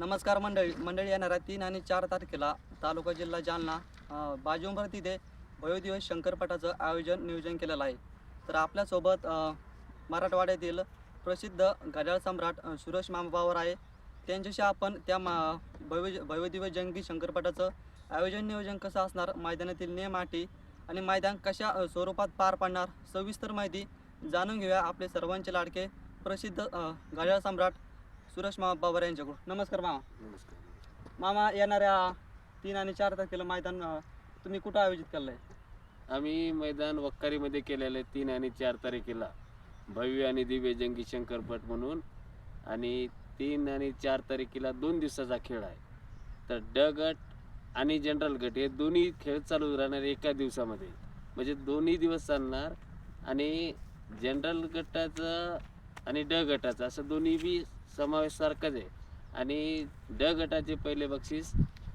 नमस्कार मंडळी. मंडळी येणाऱ्या तीन आणि चार तारखेला तालुका जिल्हा जालना बाजूंभर तिथे भयोदिवस शंकरपटाचं आयोजन नियोजन केलेलं आहे. तर आपल्यासोबत मराठवाड्यातील प्रसिद्ध घड्याळ सम्राट सुरेश मामाबावर आहे. त्यांच्याशी आपण त्या मा भव्य भव्यदिवस जंगी शंकरपटाचं आयोजन नियोजन कसं असणार मैदानातील नियम अटी आणि मैदान कशा स्वरूपात पार पाडणार सविस्तर माहिती जाणून घेऊया आपले सर्वांचे लाडके प्रसिद्ध घड्याळ सम्राट सुरेश मामा पवार यांच्याकडून. नमस्कार मामा. नमस्कार. मामा येणाऱ्या तीन आणि चार तारखेला मैदान अ, तुम्ही कुठं आयोजित केलं आहे आम्ही मैदान वक्कारीमध्ये केलेलं आहे तीन आणि चार तारखेला. भव्य आणि दिव्य जंगी शंकरपट म्हणून. आणि तीन आणि चार तारखेला दोन दिवसाचा खेळ आहे. तर ड गट आणि जनरल गट हे दोन्ही खेळ चालू राहणार एका दिवसामध्ये. म्हणजे दोन्ही दिवस चालणार आणि जनरल गटाचं आणि ड गटाचं असं दोन्ही बी समावेश सारखाच आहे. आणि ड गटाचे पहिले बक्षीस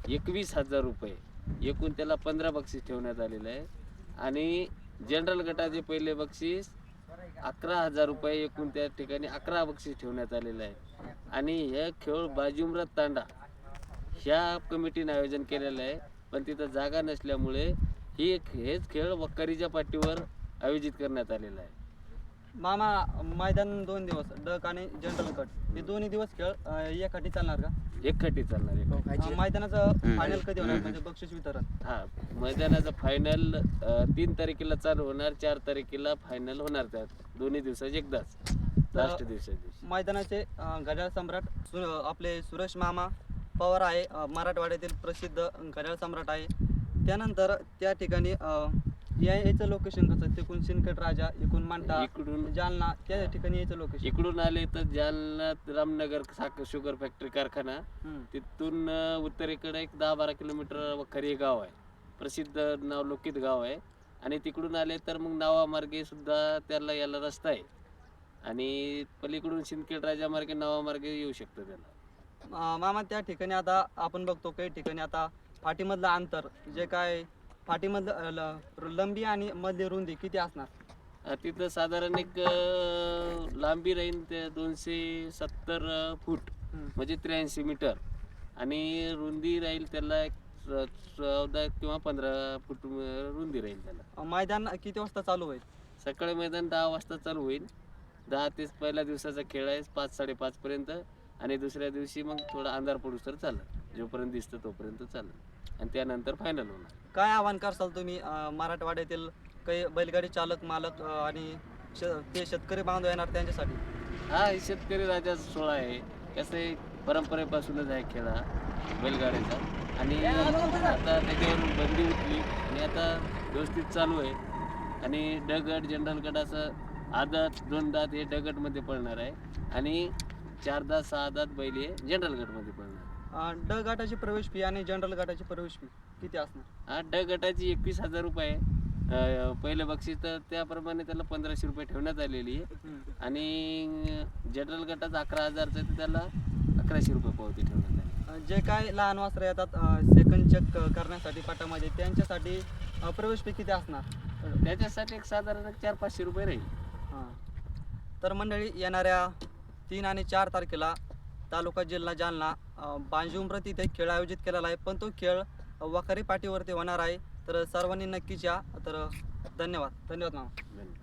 एकवीस हजार रुपये. एकूण त्याला पंधरा बक्षीस ठेवण्यात आलेलं आहे. आणि जनरल गटाचे पहिले बक्षीस अकरा हजार रुपये. एकूण त्या ठिकाणी अकरा बक्षीस ठेवण्यात आलेलं आहे. आणि हे खेळ बाजुमरत तांडा ह्या कमिटीने आयोजन केलेलं आहे. पण तिथं जागा नसल्यामुळे ही एक हेच खेळ वक्कारीच्या पाठीवर आयोजित करण्यात आलेला आहे. मामा मैदान दोन दिवस डक आणि जनरल कट हे दोन्ही दिवस खेळ अ, एकाठी चालणार का? एक खटी चालणार आहे अ, मैदानाचं फायनल कधी होणार? म्हणजे बक्षीस वितरण. हा मैदानाचं फायनल तीन तारखेला चालू होणार चार तारखेला फायनल होणार त्यात. दोन्ही दिवसात एकदाच. लास्ट दिवसा दिवशी. मैदानाचे अ, घड्याळ सम्राट सु आपले सुरेश मामा पवार आहे अ, मराठवाड्यातील प्रसिद्ध घड्याळ सम्राट आहे. त्यानंतर त्या ठिकाणी अ, या याचं लोकेशन कसं? तिकून सिनकट राजा इकून मांडा इकडून जालना त्या ठिकाणी यायचं लोकेशन इकडून आले तर जालना रामनगर साखर शुगर फॅक्टरी कारखाना. तिथून उत्तरेकडे एक दहा बारा किलोमीटर वखारी गाव आहे. प्रसिद्ध नावलौकित गाव आहे. आणि तिकडून आले तर मग नावामार्गे सुद्धा त्याला याला रस्ता आहे. आणि पलीकडून सिंदखेड राजा मार्गे नावामार्गे येऊ शकतं त्याला. मामा त्या ठिकाणी आता आपण बघतो काही ठिकाणी आता फाटीमधलं अंतर जे काय फाटीमधलं अ, ल- लंबी आणि मधली रुंदी किती असणार? अं, तिथं साधारण एक अं, लांबी राहील ते दोनशे सत्तर फूट. हम्म. म्हणजे त्र्याऐंशी मीटर. आणि रुंदी राहील त्याला एक च- चौदा किंवा पंधरा फूट अं, रुंदी राहील त्याला. मैदान किती वाजता चालू होईल? सकाळी मैदान दहा वाजता चालू होईल. दहा ते पहिल्या दिवसाचा खेळ आहे पाच साडेपाच पर्यंत. आणि दुसऱ्या दिवशी मग थोडा अंधार पडूस तर चालेल. जोपर्यंत दिसतं तोपर्यंत चालेल. आणि त्यानंतर फायनल होणार. काय आव्हान करसाल तुम्ही अ, मराठवाड्यातील काही बैलगाडी चालक मालक अ, आणि श- ते शेतकरी बांधव येणार त्यांच्यासाठी? हा हे शेतकरी राजा सोहळा आहे. कसं आहे परंपरेपासूनच आहे खेळ हा बैलगाड्याचा आणि आता त्याच्यावर बंदी उठली आणि आता व्यवस्थित चालू आहे. आणि ड गट जनरल गट असं आदत दोन दात हे ड गटमध्ये पडणार आहे. आणि चार दात सहा दात बैल हे जनरल गटमध्ये पडणार ड गटाची प्रवेश फी आणि जनरल गटाची प्रवेश फी किती असणार? हा ड गटाची एकवीस हजार रुपये. अं, पहिलं बक्षीस तर त्याप्रमाणे त्याला पंधराशे रुपये ठेवण्यात आलेली आहे. आणि जनरल गटाचा अकरा हजारचं आहे तर त्याला अकराशे रुपये पावती ठेवण्यात आली. अ, जे काय लहान वासरं येतात सेकंड चेक करण्यासाठी पाटामध्ये त्यांच्यासाठी अ, प्रवेश फी किती असणार? त्याच्यासाठी एक साधारण चार पाचशे रुपये राहील. हां. तर मंडळी येणाऱ्या तीन आणि चार तारखेला तालुका जिल्हा जालना अ, बांजुंब्रत इथे खेळ आयोजित केलेला आहे. पण तो खेळ वखारी पाठीवरती होणार आहे. तर सर्वांनी नक्कीच या तर धन्यवाद. धन्यवाद मामा.